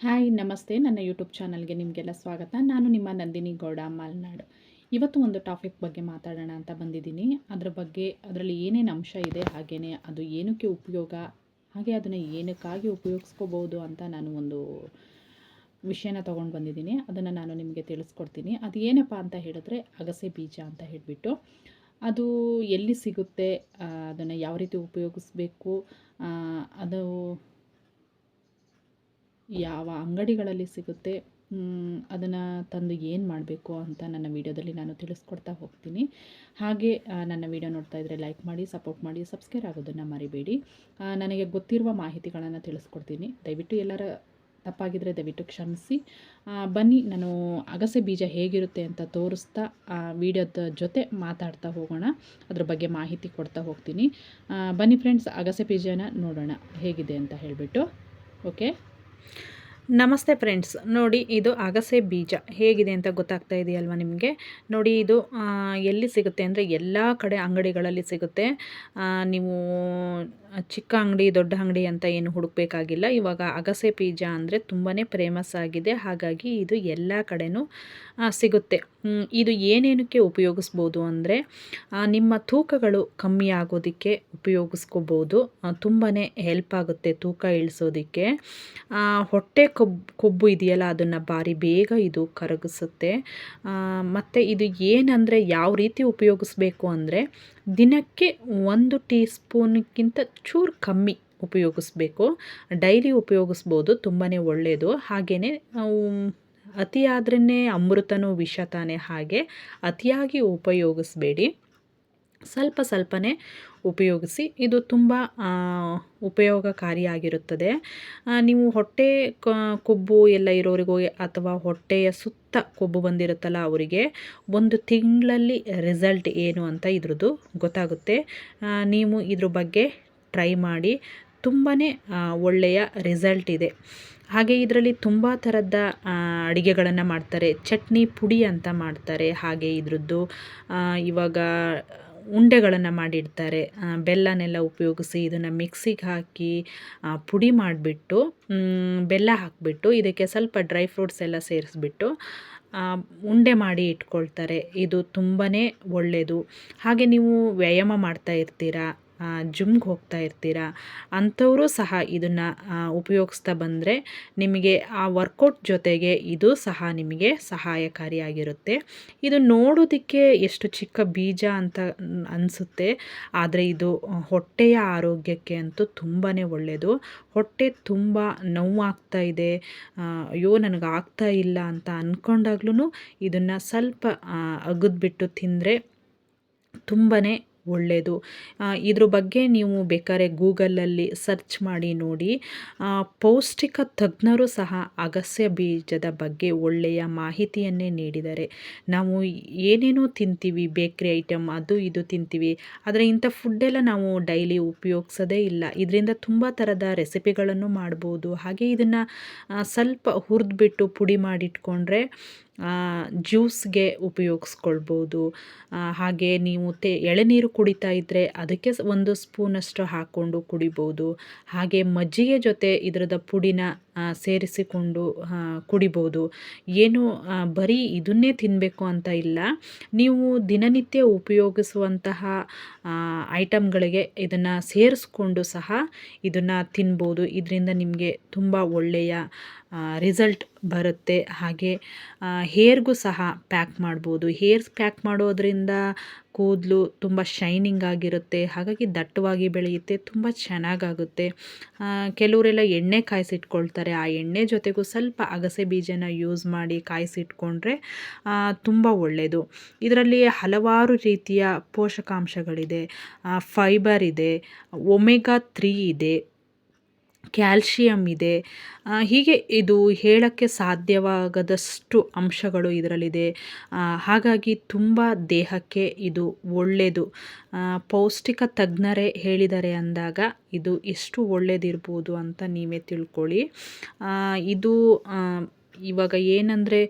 Hi, ನಮಸ್ತೆ. ನನ್ನ YouTube ಚಾನಲ್ಗೆ ನಿಮಗೆಲ್ಲ ಸ್ವಾಗತ. ನಾನು ನಿಮ್ಮ ನಂದಿನಿ ಗೌಡ, ಮಲ್ನಾಡು. ಇವತ್ತು ಒಂದು ಟಾಪಿಕ್ ಬಗ್ಗೆ ಮಾತಾಡೋಣ ಅಂತ ಬಂದಿದ್ದೀನಿ. ಅದರ ಬಗ್ಗೆ, ಅದರಲ್ಲಿ ಏನೇನು ಅಂಶ ಇದೆ ಹಾಗೇ ಅದು ಏನಕ್ಕೆ ಉಪಯೋಗ, ಹಾಗೆ ಅದನ್ನು ಏನಕ್ಕಾಗಿ ಉಪಯೋಗಿಸ್ಕೋಬೋದು ಅಂತ ನಾನು ಒಂದು ವಿಷಯನ ತೊಗೊಂಡು ಬಂದಿದ್ದೀನಿ. ಅದನ್ನು ನಾನು ನಿಮಗೆ ತಿಳಿಸ್ಕೊಡ್ತೀನಿ. ಅದು ಏನಪ್ಪ ಅಂತ ಹೇಳಿದ್ರೆ, ಅಗಸೆ ಬೀಜ ಅಂತ ಹೇಳಿಬಿಟ್ಟು. ಅದು ಎಲ್ಲಿ ಸಿಗುತ್ತೆ ಅದನ್ನು ಯಾವ ರೀತಿ ಉಪಯೋಗಿಸ್ಬೇಕು ಅದು ಯಾವ ಅಂಗಡಿಗಳಲ್ಲಿ ಸಿಗುತ್ತೆ ಅದನ್ನು ತಂದು ಏನು ಮಾಡಬೇಕು ಅಂತ ನನ್ನ ವೀಡಿಯೋದಲ್ಲಿ ನಾನು ತಿಳಿಸ್ಕೊಡ್ತಾ ಹೋಗ್ತೀನಿ. ಹಾಗೆ ನನ್ನ ವೀಡಿಯೋ ನೋಡ್ತಾ ಇದ್ದರೆ ಲೈಕ್ ಮಾಡಿ, ಸಪೋರ್ಟ್ ಮಾಡಿ, ಸಬ್ಸ್ಕ್ರೈಬ್ ಆಗೋದನ್ನು ಮರಿಬೇಡಿ. ನನಗೆ ಗೊತ್ತಿರುವ ಮಾಹಿತಿಗಳನ್ನು ತಿಳಿಸ್ಕೊಡ್ತೀನಿ. ದಯವಿಟ್ಟು ಎಲ್ಲರ ತಪ್ಪಾಗಿದ್ದರೆ ದಯವಿಟ್ಟು ಕ್ಷಮಿಸಿ. ಬನ್ನಿ, ನಾನು ಅಗಸೆ ಬೀಜ ಹೇಗಿರುತ್ತೆ ಅಂತ ತೋರಿಸ್ತಾ, ಆ, ವೀಡಿಯೋದ ಜೊತೆ ಮಾತಾಡ್ತಾ ಹೋಗೋಣ. ಅದ್ರ ಬಗ್ಗೆ ಮಾಹಿತಿ ಕೊಡ್ತಾ ಹೋಗ್ತೀನಿ. ಬನ್ನಿ ಫ್ರೆಂಡ್ಸ್ ಅಗಸೆ ಬೀಜನ ನೋಡೋಣ. ಹೇಗಿದೆ ಅಂತ ಹೇಳಿಬಿಟ್ಟು ಓಕೆ ನಮಸ್ತೆ ಫ್ರೆಂಡ್ಸ್. ನೋಡಿ, ಇದು ಅಗಸೆ ಬೀಜ. ಹೇಗಿದೆ ಅಂತ ಗೊತ್ತಾಗ್ತಾ ಇದೆಯಲ್ವ ನಿಮಗೆ? ನೋಡಿ, ಇದು ಎಲ್ಲಿ ಸಿಗುತ್ತೆ ಅಂದರೆ ಎಲ್ಲ ಕಡೆ ಅಂಗಡಿಗಳಲ್ಲಿ ಸಿಗುತ್ತೆ. ನೀವು ಚಿಕ್ಕ ಅಂಗಡಿ, ದೊಡ್ಡ ಅಂಗಡಿ ಅಂತ ಏನು ಹುಡುಕಬೇಕಾಗಿಲ್ಲ. ಇವಾಗ ಅಗಸೆ ಬೀಜ ಅಂದರೆ ತುಂಬಾ ಫೇಮಸ್ ಆಗಿದೆ. ಹಾಗಾಗಿ ಇದು ಎಲ್ಲ ಕಡೆಯೂ ಸಿಗುತ್ತೆ. ಇದು ಏನೇನಕ್ಕೆ ಉಪಯೋಗಿಸ್ಬೋದು ಅಂದರೆ ನಿಮ್ಮ ತೂಕಗಳು ಕಮ್ಮಿ ಆಗೋದಕ್ಕೆ ಉಪಯೋಗಿಸ್ಕೋಬೋದು. ತುಂಬಾ ಹೆಲ್ಪ್ ಆಗುತ್ತೆ ತೂಕ ಇಳಿಸೋದಕ್ಕೆ. ಹೊಟ್ಟೆ ಕೊಬ್ಬು ಕೊಬ್ಬು ಇದೆಯಲ್ಲ, ಅದನ್ನು ಭಾರಿ ಬೇಗ ಇದು ಕರಗಿಸುತ್ತೆ. ಮತ್ತು ಇದು ಏನಂದರೆ, ಯಾವ ರೀತಿ ಉಪಯೋಗಿಸ್ಬೇಕು ಅಂದರೆ, ದಿನಕ್ಕೆ ಒಂದು ಟೀ ಸ್ಪೂನ್ಗಿಂತ ಚೂರು ಕಮ್ಮಿ ಉಪಯೋಗಿಸ್ಬೇಕು. ಡೈಲಿ ಉಪಯೋಗಿಸ್ಬೋದು ತುಂಬಾ ಒಳ್ಳೆಯದು ಹಾಗೆಯೇ ಅತಿಯಾದ್ರೇ ಅಮೃತನೂ ವಿಷ ತಾನೇ ಹಾಗೆ ಅತಿಯಾಗಿ ಉಪಯೋಗಿಸ್ಬೇಡಿ. ಸ್ವಲ್ಪ ಸ್ವಲ್ಪನೇ ಉಪಯೋಗಿಸಿ. ಇದು ತುಂಬ ಉಪಯೋಗಕಾರಿಯಾಗಿರುತ್ತದೆ. ನೀವು ಹೊಟ್ಟೆ ಕೊಬ್ಬು ಎಲ್ಲ ಇರೋರಿಗೂ ಅಥವಾ ಹೊಟ್ಟೆಯ ಸುತ್ತ ಕೊಬ್ಬು ಬಂದಿರುತ್ತಲ್ಲ ಅವರಿಗೆ, ಒಂದು ತಿಂಗಳಲ್ಲಿ ರಿಸಲ್ಟ್ ಏನು ಅಂತ ಇದ್ರದ್ದು ಗೊತ್ತಾಗುತ್ತೆ. ನೀವು ಇದ್ರ ಬಗ್ಗೆ ಟ್ರೈ ಮಾಡಿ ತುಂಬಾ ಒಳ್ಳೆಯ ರಿಸಲ್ಟ್ ಇದೆ. ಹಾಗೆ ಇದರಲ್ಲಿ ತುಂಬ ಥರದ ಅಡುಗೆಗಳನ್ನು ಮಾಡ್ತಾರೆ. ಚಟ್ನಿ ಪುಡಿ ಅಂತ ಮಾಡ್ತಾರೆ. ಹಾಗೆ ಇದ್ರದ್ದು ಇವಾಗ ಉಂಡೆಗಳನ್ನು ಮಾಡಿಡ್ತಾರೆ. ಬೆಲ್ಲನೆಲ್ಲ ಉಪಯೋಗಿಸಿ ಇದನ್ನು ಮಿಕ್ಸಿಗೆ ಹಾಕಿ ಪುಡಿ ಮಾಡಿಬಿಟ್ಟು ಬೆಲ್ಲ ಹಾಕಿಬಿಟ್ಟು, ಇದಕ್ಕೆ ಸ್ವಲ್ಪ ಡ್ರೈ ಫ್ರೂಟ್ಸ್ ಎಲ್ಲ ಸೇರಿಸ್ಬಿಟ್ಟು ಉಂಡೆ ಮಾಡಿ ಇಟ್ಕೊಳ್ತಾರೆ. ಇದು ತುಂಬಾ ಒಳ್ಳೆಯದು ಹಾಗೆ ನೀವು ವ್ಯಾಯಾಮ ಮಾಡ್ತಾ ಇರ್ತೀರಾ? ಜಿಮ್ಗೆ ಹೋಗ್ತಾ ಇರ್ತೀರಾ? ಅಂಥವರು ಸಹ ಇದನ್ನು ಉಪಯೋಗಿಸ್ತಾ ಬಂದರೆ ನಿಮಗೆ ಆ ವರ್ಕೌಟ್ ಜೊತೆಗೆ ಇದು ಸಹ ನಿಮಗೆ ಸಹಾಯಕಾರಿಯಾಗಿರುತ್ತೆ. ಇದು ನೋಡೋದಕ್ಕೆ ಎಷ್ಟು ಚಿಕ್ಕ ಬೀಜ ಅಂತ ಅನಿಸುತ್ತೆ, ಆದರೆ ಇದು ಹೊಟ್ಟೆಯ ಆರೋಗ್ಯಕ್ಕೆ ಅಂತೂ ತುಂಬಾ ಒಳ್ಳೆಯದು ಹೊಟ್ಟೆ ತುಂಬ ನೋವಾಗ್ತಾ ಇದೆ ಅಯ್ಯೋ, ನನಗೆ ಆಗ್ತಾ ಇಲ್ಲ ಅಂತ ಅಂದ್ಕೊಂಡಾಗ್ಲೂ ಇದನ್ನು ಸ್ವಲ್ಪ ಅಗದ್ಬಿಟ್ಟು ತಿಂದರೆ ತುಂಬಾ ಒಳ್ಳೆಯದು ಇದ್ರ ಬಗ್ಗೆ ನೀವು ಬೇಕಾದ್ರೆ ಗೂಗಲಲ್ಲಿ ಸರ್ಚ್ ಮಾಡಿ ನೋಡಿ. ಪೌಷ್ಟಿಕ ತಜ್ಞರು ಸಹ ಅಗಸ್ಯ ಬೀಜದ ಬಗ್ಗೆ ಒಳ್ಳೆಯ ಮಾಹಿತಿಯನ್ನೇ ನೀಡಿದ್ದಾರೆ ನಾವು ಏನೇನೋ ತಿಂತೀವಿ, ಬೇಕ್ರಿ ಐಟಮ್ ಅದು ಇದು ತಿಂತೀವಿ. ಆದರೆ ಇಂಥ ಫುಡ್ಡೆಲ್ಲ ನಾವು ಡೈಲಿ ಉಪಯೋಗಿಸೋದೇ ಇಲ್ಲ. ಇದರಿಂದ ತುಂಬ ಥರದ ರೆಸಿಪಿಗಳನ್ನು ಮಾಡ್ಬೋದು. ಹಾಗೆ ಇದನ್ನು ಸ್ವಲ್ಪ ಹುರಿದ್ಬಿಟ್ಟು ಪುಡಿ ಮಾಡಿಟ್ಕೊಂಡ್ರೆ ಜ್ಯೂಸ್ಗೆ ಉಪಯೋಗಿಸ್ಕೊಳ್ಬೋದು. ಹಾಗೆ ನೀವು ತೆ ಎಳನೀರು ಕುಡಿತಾ ಇದ್ದರೆ ಅದಕ್ಕೆ ಒಂದು ಸ್ಪೂನಷ್ಟು ಹಾಕ್ಕೊಂಡು ಕುಡಿಬೋದು. ಹಾಗೆ ಮಜ್ಜಿಗೆ ಜೊತೆ ಇದರದ ಪುಡಿನ ಸೇರಿಸಿಕೊಂಡು ಕುಡಿಬೋದು. ಏನು ಬರೀ ಇದನ್ನೇ ತಿನ್ನಬೇಕು ಅಂತ ಇಲ್ಲ. ನೀವು ದಿನನಿತ್ಯ ಉಪಯೋಗಿಸುವಂತಹ ಐಟಮ್ಗಳಿಗೆ ಇದನ್ನು ಸೇರಿಸ್ಕೊಂಡು ಸಹ ಇದನ್ನು ತಿನ್ಬೋದು. ಇದರಿಂದ ನಿಮಗೆ ತುಂಬ ಒಳ್ಳೆಯ ರಿಸಲ್ಟ್ ಬರುತ್ತೆ. ಹಾಗೆ ಹೇರ್ಗೂ ಸಹ ಪ್ಯಾಕ್ ಮಾಡ್ಬೋದು. ಹೇರ್ಸ್ ಪ್ಯಾಕ್ ಮಾಡೋದರಿಂದ ಕೂದಲು ತುಂಬ ಶೈನಿಂಗ್ ಆಗಿರುತ್ತೆ. ಹಾಗಾಗಿ ದಟ್ಟವಾಗಿ ಬೆಳೆಯುತ್ತೆ, ತುಂಬ ಚೆನ್ನಾಗಾಗುತ್ತೆ. ಕೆಲವರೆಲ್ಲ ಎಣ್ಣೆ ಕಾಯಿಸಿಟ್ಕೊಳ್ತಾರೆ. ಆ ಎಣ್ಣೆ ಜೊತೆಗೂ ಸ್ವಲ್ಪ ಅಗಸೆ ಬೀಜನ ಯೂಸ್ ಮಾಡಿ ಕಾಯಿಸಿಟ್ಕೊಂಡ್ರೆ ತುಂಬ ಒಳ್ಳೆಯದು ಇದರಲ್ಲಿ ಹಲವಾರು ರೀತಿಯ ಪೋಷಕಾಂಶಗಳಿದೆ. ಫೈಬರ್ ಇದೆ ಒಮೆಗಾ ತ್ರೀ ಇದೆ ಕ್ಯಾಲ್ಶಿಯಮ್ ಇದೆ. ಹೀಗೆ ಇದು ಹೇಳೋಕ್ಕೆ ಸಾಧ್ಯವಾಗದಷ್ಟು ಅಂಶಗಳು ಇದರಲ್ಲಿದೆ. ಹಾಗಾಗಿ ತುಂಬ ದೇಹಕ್ಕೆ ಇದು ಒಳ್ಳೆಯದು ಪೌಷ್ಟಿಕ ತಜ್ಞರೇ ಹೇಳಿದ್ದಾರೆ ಅಂದಾಗ ಇದು ಎಷ್ಟು ಒಳ್ಳೆಯದಿರ್ಬೋದು ಅಂತ ನೀವೇ ತಿಳ್ಕೊಳ್ಳಿ. ಇದು ಇವಾಗ ಏನಂದರೆ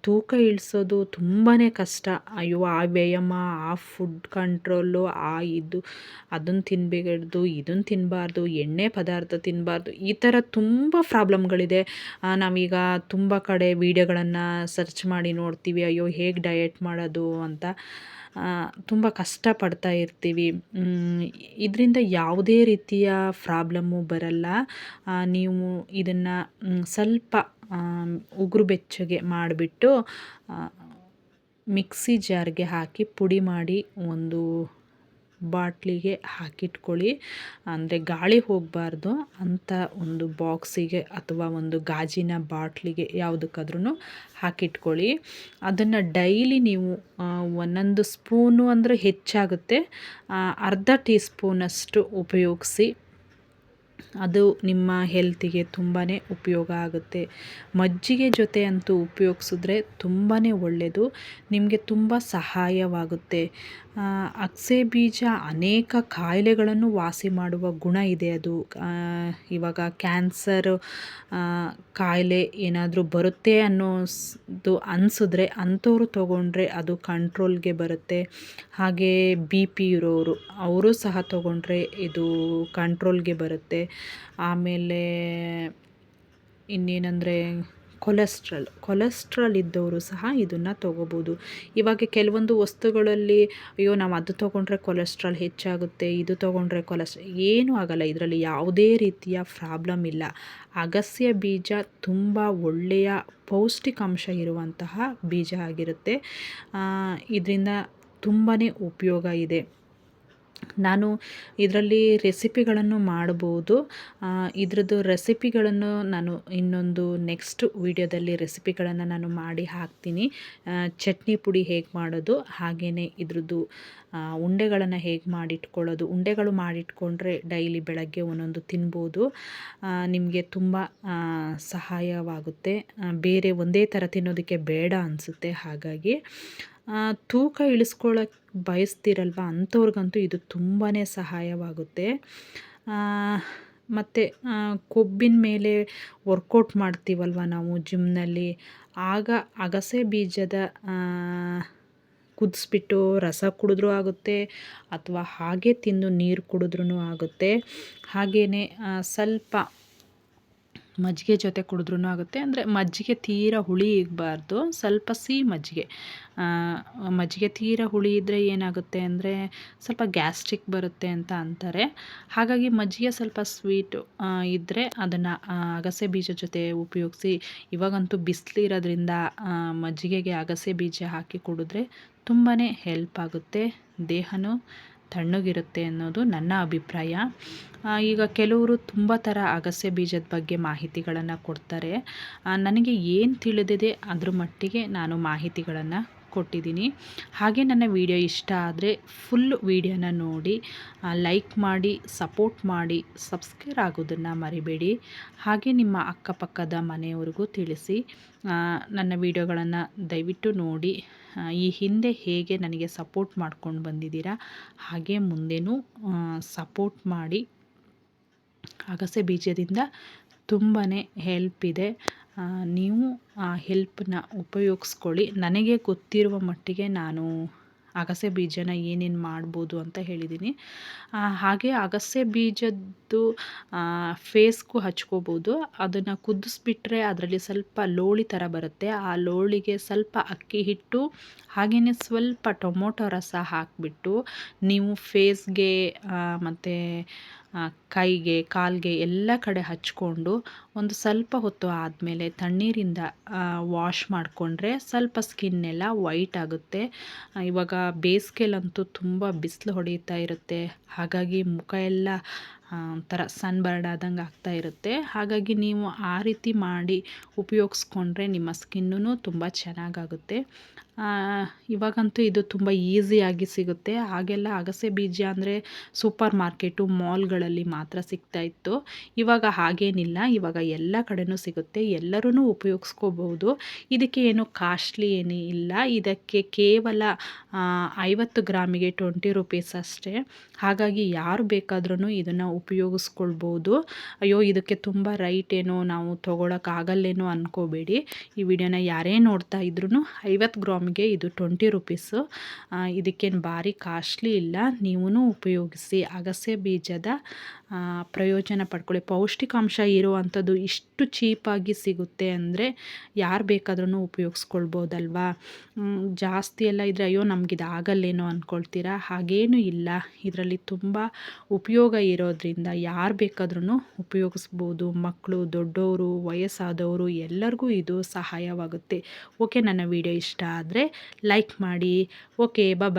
ತೂಕ ಇಳಿಸೋದು ತುಂಬಾ ಕಷ್ಟ. ಅಯ್ಯೋ, ಆ ವ್ಯಾಯಾಮ, ಆ ಫುಡ್ ಕಂಟ್ರೋಲು ಆ ಇದು ಅದನ್ನು ತಿನ್ನಬೇಡ್ದು ಇದನ್ನು ತಿನ್ನಬಾರ್ದು ಎಣ್ಣೆ ಪದಾರ್ಥ ತಿನ್ನಬಾರ್ದು ಈ ಥರ ತುಂಬ ಪ್ರಾಬ್ಲಮ್ಗಳಿದೆ. ನಾವೀಗ ತುಂಬ ಕಡೆ ವೀಡಿಯೋಗಳನ್ನು ಸರ್ಚ್ ಮಾಡಿ ನೋಡ್ತೀವಿ. ಅಯ್ಯೋ, ಹೇಗೆ ಡಯೆಟ್ ಮಾಡೋದು ಅಂತ. ತುಂಬ ಕಷ್ಟಪಡ್ತಾ ಇರ್ತೀವಿ. ಇದರಿಂದ ಯಾವುದೇ ರೀತಿಯ ಪ್ರಾಬ್ಲಮ್ಮು ಬರಲ್ಲ. ನೀವು ಇದನ್ನು ಸ್ವಲ್ಪ ಉಗುರು ಬೆಚ್ಚಗೆ ಮಾಡಿಬಿಟ್ಟು ಮಿಕ್ಸಿ ಜಾರ್ಗೆ ಹಾಕಿ ಪುಡಿ ಮಾಡಿ ಒಂದು ಬಾಟ್ಲಿಗೆ ಹಾಕಿಟ್ಕೊಳ್ಳಿ. ಅಂದರೆ ಗಾಳಿ ಹೋಗಬಾರ್ದು ಅಂಥ ಒಂದು ಬಾಕ್ಸಿಗೆ ಅಥವಾ ಒಂದು ಗಾಜಿನ ಬಾಟ್ಲಿಗೆ ಯಾವುದಕ್ಕಾದ್ರೂ ಹಾಕಿಟ್ಕೊಳ್ಳಿ. ಅದನ್ನು ಡೈಲಿ ನೀವು ಒಂದೊಂದು ಸ್ಪೂನು ಅಂದರೆ ಹೆಚ್ಚಾಗುತ್ತೆ. ಅರ್ಧ ಟೀ ಸ್ಪೂನಷ್ಟು ಉಪಯೋಗಿಸಿ ಅದು ನಿಮ್ಮ ಹೆಲ್ತಿಗೆ ತುಂಬಾ ಉಪಯೋಗ ಆಗುತ್ತೆ. ಮಜ್ಜಿಗೆ ಜೊತೆ ಅಂತೂ ಉಪಯೋಗಿಸಿದ್ರೆ ತುಂಬಾ ಒಳ್ಳೆಯದು ನಿಮಗೆ ತುಂಬ ಸಹಾಯವಾಗುತ್ತೆ. ಅಗಸೆ ಬೀಜ ಅನೇಕ ಕಾಯಿಲೆಗಳನ್ನು ವಾಸಿ ಮಾಡುವ ಗುಣ ಇದೆ ಅದು. ಇವಾಗ ಕ್ಯಾನ್ಸರ್ ಕಾಯಿಲೆ ಏನಾದರೂ ಬರುತ್ತೆ ಅನ್ನೋದು ಅನಿಸಿದ್ರೆ ಅಂಥವ್ರು ತೊಗೊಂಡ್ರೆ ಅದು ಕಂಟ್ರೋಲ್ಗೆ ಬರುತ್ತೆ. ಹಾಗೇ ಬಿ ಪಿ ಇರೋರು, ಅವರು ಸಹ ತೊಗೊಂಡ್ರೆ ಇದು ಕಂಟ್ರೋಲ್ಗೆ ಬರುತ್ತೆ. ಆಮೇಲೆ ಇನ್ನೇನಂದರೆ ಕೊಲೆಸ್ಟ್ರಾಲ್ ಕೊಲೆಸ್ಟ್ರಾಲ್ ಇದ್ದವರು ಸಹ ಇದನ್ನು ತೊಗೋಬೋದು. ಇವಾಗ ಕೆಲವೊಂದು ವಸ್ತುಗಳಲ್ಲಿ, ಅಯ್ಯೋ, ನಾವು ಅದು ತೊಗೊಂಡ್ರೆ ಕೊಲೆಸ್ಟ್ರಾಲ್ ಹೆಚ್ಚಾಗುತ್ತೆ, ಇದು ತೊಗೊಂಡ್ರೆ ಕೊಲೆಸ್ಟ್ರಾಲ್, ಏನೂ ಆಗಲ್ಲ. ಇದರಲ್ಲಿ ಯಾವುದೇ ರೀತಿಯ ಪ್ರಾಬ್ಲಮ್ ಇಲ್ಲ. ಅಗಸ್ಯ ಬೀಜ ತುಂಬ ಒಳ್ಳೆಯ ಪೌಷ್ಟಿಕಾಂಶ ಇರುವಂತಹ ಬೀಜ ಆಗಿರುತ್ತೆ. ಇದರಿಂದ ತುಂಬಾ ಉಪಯೋಗ ಇದೆ. ನಾನು ಇದರಲ್ಲಿ ರೆಸಿಪಿಗಳನ್ನು ಮಾಡ್ಬೋದು. ಇದರದ್ದು ರೆಸಿಪಿಗಳನ್ನು ನಾನು ಇನ್ನೊಂದು ನೆಕ್ಸ್ಟ್ ವಿಡಿಯೋದಲ್ಲಿ ರೆಸಿಪಿಗಳನ್ನು ನಾನು ಮಾಡಿ ಹಾಕ್ತೀನಿ. ಚಟ್ನಿ ಪುಡಿ ಹೇಗೆ ಮಾಡೋದು ಹಾಗೆಯೇ ಇದ್ರದ್ದು ಉಂಡೆಗಳನ್ನು ಹೇಗೆ ಮಾಡಿಟ್ಕೊಳ್ಳೋದು, ಉಂಡೆಗಳು ಮಾಡಿಟ್ಕೊಂಡ್ರೆ ಡೈಲಿ ಬೆಳಗ್ಗೆ ಒಂದೊಂದು ತಿನ್ಬೋದು. ನಿಮಗೆ ತುಂಬ ಸಹಾಯವಾಗುತ್ತೆ. ಬೇರೆ ಒಂದೇ ಥರ ತಿನ್ನೋದಕ್ಕೆ ಬೇಡ ಅನಿಸುತ್ತೆ, ಹಾಗಾಗಿ. ತೂಕ ಇಳಿಸ್ಕೊಳ್ಳೋಕೆ ಬಯಸ್ತೀರಲ್ವ? ಅಂಥವ್ರಿಗಂತೂ ಇದು ತುಂಬಾ ಸಹಾಯವಾಗುತ್ತೆ. ಮತ್ತು ಕೊಬ್ಬಿನ ಮೇಲೆ ವರ್ಕೌಟ್ ಮಾಡ್ತೀವಲ್ವ ನಾವು ಜಿಮ್ನಲ್ಲಿ? ಆಗ ಅಗಸೆ ಬೀಜದ ಕುದಿಸ್ಬಿಟ್ಟು ರಸ ಕುಡಿದ್ರೂ ಆಗುತ್ತೆ, ಅಥವಾ ಹಾಗೆ ತಿಂದು ನೀರು ಕುಡಿದ್ರೂ ಆಗುತ್ತೆ. ಹಾಗೆಯೇ ಸ್ವಲ್ಪ ಮಜ್ಜಿಗೆ ಜೊತೆ ಕುಡಿದ್ರೂ ಆಗುತ್ತೆ. ಅಂದರೆ ಮಜ್ಜಿಗೆ ತೀರ ಹುಳಿ ಇರಬಾರ್ದು. ಸ್ವಲ್ಪ ಸಿಹಿ ಮಜ್ಜಿಗೆ. ಮಜ್ಜಿಗೆ ತೀರ ಹುಳಿ ಇದ್ದರೆ ಏನಾಗುತ್ತೆ ಅಂದರೆ ಸ್ವಲ್ಪ ಗ್ಯಾಸ್ಟ್ರಿಕ್ ಬರುತ್ತೆ ಅಂತ ಅಂತಾರೆ. ಹಾಗಾಗಿ ಮಜ್ಜಿಗೆ ಸ್ವಲ್ಪ ಸ್ವೀಟು ಇದ್ದರೆ ಅದನ್ನು ಅಗಸೆ ಬೀಜ ಜೊತೆ ಉಪಯೋಗಿಸಿ. ಇವಾಗಂತೂ ಬಿಸಿಲು ಇರೋದ್ರಿಂದ ಮಜ್ಜಿಗೆಗೆ ಅಗಸೆ ಬೀಜ ಹಾಕಿ ಕುಡಿದ್ರೆ ತುಂಬಾ ಹೆಲ್ಪ್ ಆಗುತ್ತೆ ದೇಹನೂ. ತಣ್ಣಗಿರುತ್ತೆ ಅನ್ನೋದು ನನ್ನ ಅಭಿಪ್ರಾಯ. ಈಗ ಕೆಲವರು ತುಂಬ ಥರ ಅಗಸೆ ಬೀಜದ ಬಗ್ಗೆ ಮಾಹಿತಿಗಳನ್ನು ಕೊಡ್ತಾರೆ. ನನಗೆ ಏನು ತಿಳಿದಿದೆ ಅದ್ರ ಮಟ್ಟಿಗೆ ನಾನು ಮಾಹಿತಿಗಳನ್ನು ಕೊಟ್ಟಿದ್ದೀನಿ. ಹಾಗೆ ನನ್ನ ವಿಡಿಯೋ ಇಷ್ಟ ಆದರೆ ಫುಲ್ ವಿಡಿಯೋನ ನೋಡಿ ಲೈಕ್ ಮಾಡಿ ಸಪೋರ್ಟ್ ಮಾಡಿ ಸಬ್ಸ್ಕ್ರೈಬ್ ಆಗೋದನ್ನು ಮರಿಬೇಡಿ. ಹಾಗೆ ನಿಮ್ಮ ಅಕ್ಕಪಕ್ಕದ ಮನೆಯವ್ರಿಗೂ ತಿಳಿಸಿ ನನ್ನ ವಿಡಿಯೋಗಳನ್ನು ದಯವಿಟ್ಟು ನೋಡಿ ಈ ಹಿಂದೆ ಹೇಗೆ ನನಗೆ ಸಪೋರ್ಟ್ ಮಾಡ್ಕೊಂಡು ಬಂದಿದ್ದೀರಾ, ಹಾಗೆ ಮುಂದೆನೂ ಸಪೋರ್ಟ್ ಮಾಡಿ, ಅಗಸೆ ಬೀಜದಿಂದ ತುಂಬಾ ಹೆಲ್ಪ್ ಇದೆ. ನೀವು ಆ ಹೆಲ್ಪನ್ನ ಉಪಯೋಗಿಸ್ಕೊಳ್ಳಿ. ನನಗೆ ಗೊತ್ತಿರುವ ಮಟ್ಟಿಗೆ ನಾನು ಅಗಸೆ ಬೀಜನ ಏನೇನು ಮಾಡ್ಬೋದು ಅಂತ ಹೇಳಿದ್ದೀನಿ ಹಾಗೆ ಅಗಸೆ ಬೀಜದ್ದು ಫೇಸ್ಗೂ ಹಚ್ಕೋಬೋದು. ಅದನ್ನು ಕುದಿಸ್ಬಿಟ್ರೆ ಅದರಲ್ಲಿ ಸ್ವಲ್ಪ ಲೋಳಿ ಥರ ಬರುತ್ತೆ. ಆ ಲೋಳಿಗೆ ಸ್ವಲ್ಪ ಅಕ್ಕಿ ಹಿಟ್ಟು ಹಾಗೆಯೇ ಸ್ವಲ್ಪ ಟೊಮೊಟೊ ರಸ ಹಾಕಿಬಿಟ್ಟು ನೀವು ಫೇಸ್ಗೆ ಮತ್ತು ಕೈಗೆ, ಕಾಲಿಗೆ ಎಲ್ಲ ಕಡೆ ಹಚ್ಕೊಂಡು ಒಂದು ಸ್ವಲ್ಪ ಹೊತ್ತು ಆದಮೇಲೆ ತಣ್ಣೀರಿಂದ ವಾಶ್ ಮಾಡಿಕೊಂಡ್ರೆ ಸ್ವಲ್ಪ ಸ್ಕಿನ್ನೆಲ್ಲ ವೈಟ್ ಆಗುತ್ತೆ. ಇವಾಗ ಬೇಸಿಗೆಲಂತೂ ತುಂಬ ಬಿಸಿಲು ಹೊಡೆಯುತ್ತಾ ಇರುತ್ತೆ. ಹಾಗಾಗಿ ಮುಖ ಎಲ್ಲ ಒಂಥರ ಸನ್ ಬರ್ಡ್ ಆದಂಗೆ ಆಗ್ತಾ ಇರುತ್ತೆ. ಹಾಗಾಗಿ ನೀವು ಆ ರೀತಿ ಮಾಡಿ ಉಪಯೋಗಿಸ್ಕೊಂಡ್ರೆ ನಿಮ್ಮ ಸ್ಕಿನ್ನೂ ತುಂಬ ಚೆನ್ನಾಗಾಗುತ್ತೆ. ಇವಾಗಂತೂ ಇದು ತುಂಬ ಈಸಿಯಾಗಿ ಸಿಗುತ್ತೆ. ಹಾಗೆಲ್ಲ ಅಗಸೆ ಬೀಜ ಅಂದರೆ ಸೂಪರ್ ಮಾರ್ಕೆಟು, ಮಾಲ್ಗಳಲ್ಲಿ ಮಾತ್ರ ಸಿಗ್ತಾ ಇತ್ತು. ಇವಾಗ ಹಾಗೇನಿಲ್ಲ. ಇವಾಗ ಎಲ್ಲ ಕಡೆನೂ ಸಿಗುತ್ತೆ. ಎಲ್ಲರೂ ಉಪಯೋಗಿಸ್ಕೋಬಹುದು ಇದಕ್ಕೆ ಏನು ಕಾಸ್ಟ್ಲಿ ಏನೂ ಇಲ್ಲ. ಇದಕ್ಕೆ ಕೇವಲ ಐವತ್ತು ಗ್ರಾಮಿಗೆ ಟ್ವೆಂಟಿ ರುಪೀಸ್ ಅಷ್ಟೇ. ಹಾಗಾಗಿ ಯಾರು ಬೇಕಾದ್ರೂ ಇದನ್ನು ಉಪಯೋಗಿಸ್ಕೊಳ್ಬೋದು. ಅಯ್ಯೋ, ಇದಕ್ಕೆ ತುಂಬ ರೈಟ್ ಏನೋ ನಾವು ತೊಗೊಳಕ್ಕಾಗಲ್ಲೇನೋ ಅನ್ಕೋಬೇಡಿ. ಈ ವಿಡಿಯೋನ ಯಾರೇ ನೋಡ್ತಾ ಇದ್ರೂ ಐವತ್ತು ಗ್ರಾಮಿಗೆ ಇದು ಟ್ವೆಂಟಿ ರುಪೀಸು ಇದಕ್ಕೇನು ಭಾರಿ ಕಾಸ್ಟ್ಲಿ ಇಲ್ಲ. ನೀವೂ ಉಪಯೋಗಿಸಿ. ಅಗಸೆ ಬೀಜದ ಪ್ರಯೋಜನ ಪಡ್ಕೊಳ್ಳಿ. ಪೌಷ್ಟಿಕಾಂಶ ಇರುವಂಥದ್ದು ಇಷ್ಟು ಚೀಪಾಗಿ ಸಿಗುತ್ತೆ ಅಂದರೆ ಯಾರು ಬೇಕಾದ್ರೂ ಉಪಯೋಗಿಸ್ಕೊಳ್ಬೋದಲ್ವಾ? ಜಾಸ್ತಿ ಎಲ್ಲ ಇದ್ದರೆ ಅಯ್ಯೋ ನಮಗಿದು ಆಗಲ್ಲೇನೋ ಅಂದ್ಕೊಳ್ತೀರಾ ಹಾಗೇನೂ ಇಲ್ಲ. ಇದರಲ್ಲಿ ತುಂಬ ಉಪಯೋಗ ಇರೋದ್ರಿಂದ ಯಾರು ಬೇಕಾದ್ರೂ ಉಪಯೋಗಿಸ್ಬೋದು. ಮಕ್ಕಳು ದೊಡ್ಡವರು ವಯಸ್ಸಾದವರು ಎಲ್ಲರಿಗೂ ಇದು ಸಹಾಯವಾಗುತ್ತೆ. ಓಕೆ, ನನ್ನ ವಿಡಿಯೋ ಇಷ್ಟ ಆದರೆ ಲೈಕ್ ಮಾಡಿ. Okay bye